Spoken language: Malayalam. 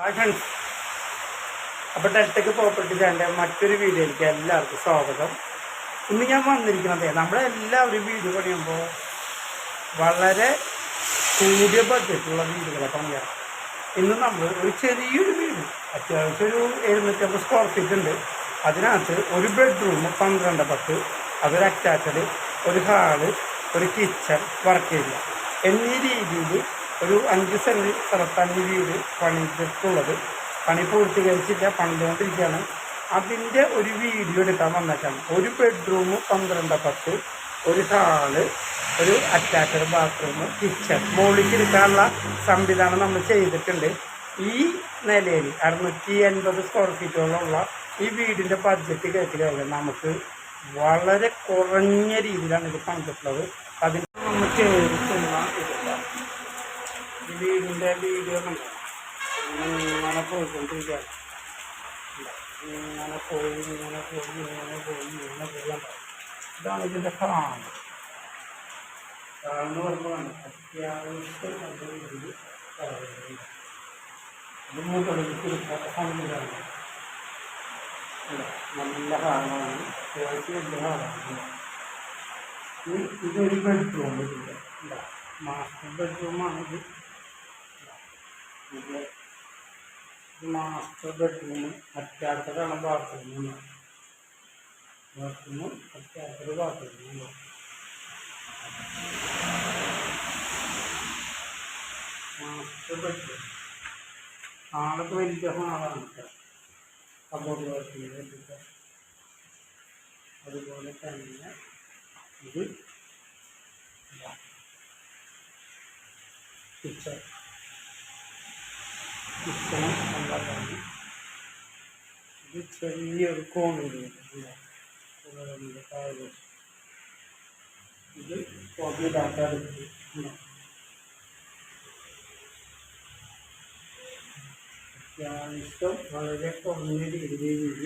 ഹായ് ഫ്രണ്ട്സ് അപ്പോൾ ഡെൽറ്റക്ക് പ്രോപ്പർട്ടി ചാനലിന്റെ മറ്റൊരു വീഡിയോയിലേക്ക് എല്ലാവർക്കും സ്വാഗതം. ഇന്ന് ഞാൻ വന്നിരിക്കുന്നത് നമ്മളെല്ലാവരും വീഡിയോ പണിയുമ്പോൾ വളരെ കൂടിയ ബഡ്ജറ്റുള്ള വീടുകളെ പണിയാണ്. ഇന്ന് നമ്മൾ ഒരു ചെറിയൊരു വീട് അത്യാവശ്യം ഒരു എഴുന്നൂറ്റമ്പത് സ്ക്വയർ ഫീറ്റ് ഉണ്ട്. അതിനകത്ത് ഒരു ബെഡ്റൂം പന്ത്രണ്ട് പത്ത് അതൊരു അറ്റാച്ചഡ് ഒരു ഹാൾ ഒരു കിച്ചൺ വർക്ക് ഏരിയ എന്നീ രീതിയിൽ ഒരു അഞ്ച് സെന്റ് സ്ഥലത്താണ് ഈ വീട് പണിതിട്ടുള്ളത് പണി പൂർത്തീകരിച്ചില്ല പണിതുകൊണ്ടിരിക്കുകയാണ് അതിന്റെ ഒരു വീഡിയോ എടുക്കാൻ വന്നേക്കാണ്. ഒരു ബെഡ്റൂം പന്ത്രണ്ട് പത്ത് ഒരു ഹാൾ ഒരു അറ്റാച്ചഡ് ബാത്റൂം കിച്ചൺ മുകളിലേക്ക് എടുക്കാനുള്ള സംവിധാനം നമ്മൾ ചെയ്തിട്ടുണ്ട്. ഈ നിലയിൽ അറുന്നൂറ്റി എൺപത് സ്ക്വയർ ഫീറ്റോളമുള്ള ഈ വീടിന്റെ ബഡ്ജറ്റ് കേൾക്കുകയാണെങ്കിൽ നമുക്ക് വളരെ കുറഞ്ഞ രീതിയിലാണ് ഇത് പണിതിട്ടുള്ളത്. അതിന് ഇതില്ല ഈ വീടിന്റെ വീഡിയോ കണ്ടോ ഇങ്ങനെ പോയിക്കൊണ്ടിരിക്കുകയാണ്. ഇല്ല, ഇങ്ങനെ പോയി ഇങ്ങനെ പോയി ഇങ്ങനെ പോയി ഇങ്ങനെ പോയി കണ്ടോ ഇതാണ് ഇതിന്റെ കാണ് കാണെന്ന് പറയുമ്പോൾ കണ്ടോ? അത്യാവശ്യം നല്ല രീതിയിൽ. ഇത് സംവിധാനം ഇല്ല, നല്ല ഹാളാണ് അത്യാവശ്യം വലിയ ഹാളാണ് ഇതൊരു ബെഡ്റൂം മാസ്റ്റർ ബെഡ്റൂമാണ് ഇത്. ഇത് മാസ്റ്റർ ബെഡ്റൂം അറ്റാത്തതാണ് ബാത്റൂം ബാത്റൂം അറ്റാത്തത് മാസ്റ്റർ ബെഡ്റൂം ആളൊക്കെ വലിയ ഹാളാണ് കബോർഡ് വേണ്ടിയിട്ട് അതുപോലെ തന്നെ ഇത് കിച്ചൺ കിച്ചണും നല്ലതാണ് ഇത് ചെറിയൊരു കോണുണ്ട് ഇത് അടുത്ത് ഉണ്ട്. അത്യാവശ്യം വളരെ കുറഞ്ഞ രീതിയിൽ